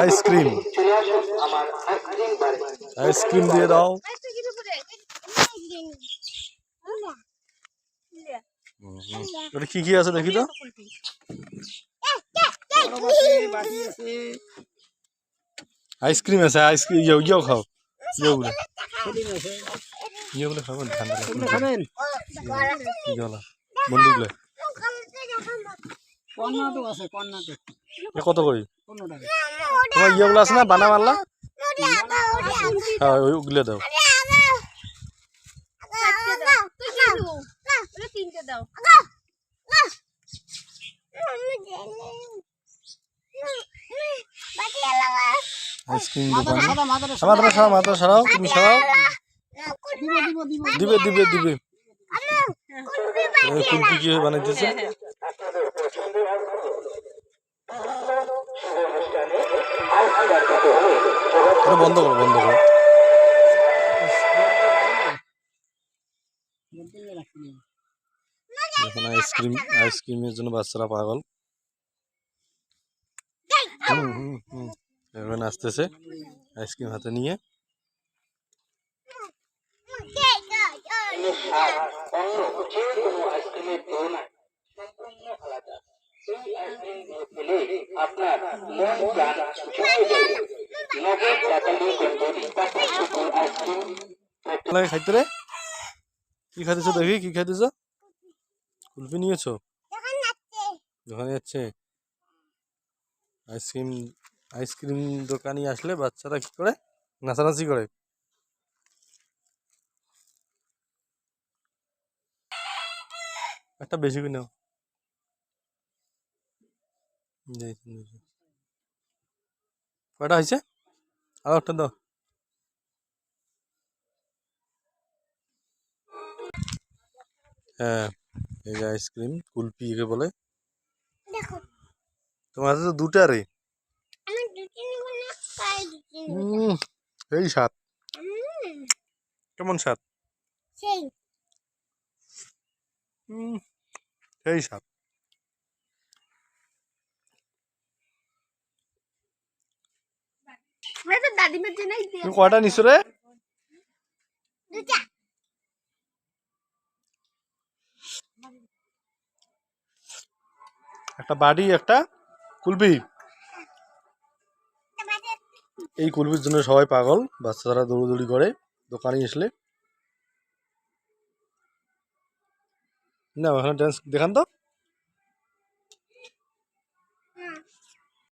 Ice cream. Ice cream দিয়ে দাও। ওটা কি কি আছে দেখি তো? আইসক্রিম আছে আইসক্রিম। ইয়ে ইয়েও খাও। ইয়েগুলো ইয়েগুলো খাবেন ঠান্ডা খাবেন? ইয়েগুলো বন্ধুগুলো কর্ণাটক আছে কর্ণাটক এ কত করি? তোমার ইয়েগুলো আছে না বানা মারলা? হ্যাঁ ওইগুলো দাও। তিনটে আইসক্রিম দোকানে। মাথাটা সারাও তুমি সারাও। দিব দিব দিব দিবে। কুলপি কি বানাইতেছে? বন্ধ করো বন্ধ করো এখন আইসক্রিম আইসক্রিমের জন্য বাচ্চারা পাগল হুম হুম হুম এখন আসতেছে আইসক্রিম হাতে নিয়ে অন্য কোনো আইসক্রিমের তুলনায় সম্পূর্ণ আলাদা এই আইসক্রিম দিয়ে আপনার মন প্রাণ নগদ আইসক্রিম লাগে খাইতে রে? কি খাইতেছো দেখি কি খাইতেছো? কুলফি নিয়েছো? দোকানে যাচ্ছে? আইসক্রিম আইসক্রিম দোকানে আসলে বাচ্চারা কি করে? নাচানাচি করে। একটা বেশি করে নাও। কয়টা হয়েছে আরও একটা দাও। হ্যাঁ এই যে আইসক্রিম কুলপি একে বলে। তোমার তো দুটা রে। এই স্বাদ হুম, কেমন স্বাদ সেই। স্বাদ আমরা তো দাদিমার জন্যই নিছো রে? দুটা একটা বাড়ি একটা কুলপি এই কুলপির জন্য সবাই পাগল বাচ্চারা দৌড়দৌড়ি করে দোকানে আসলে না ওখানে ডান্স দেখান তো।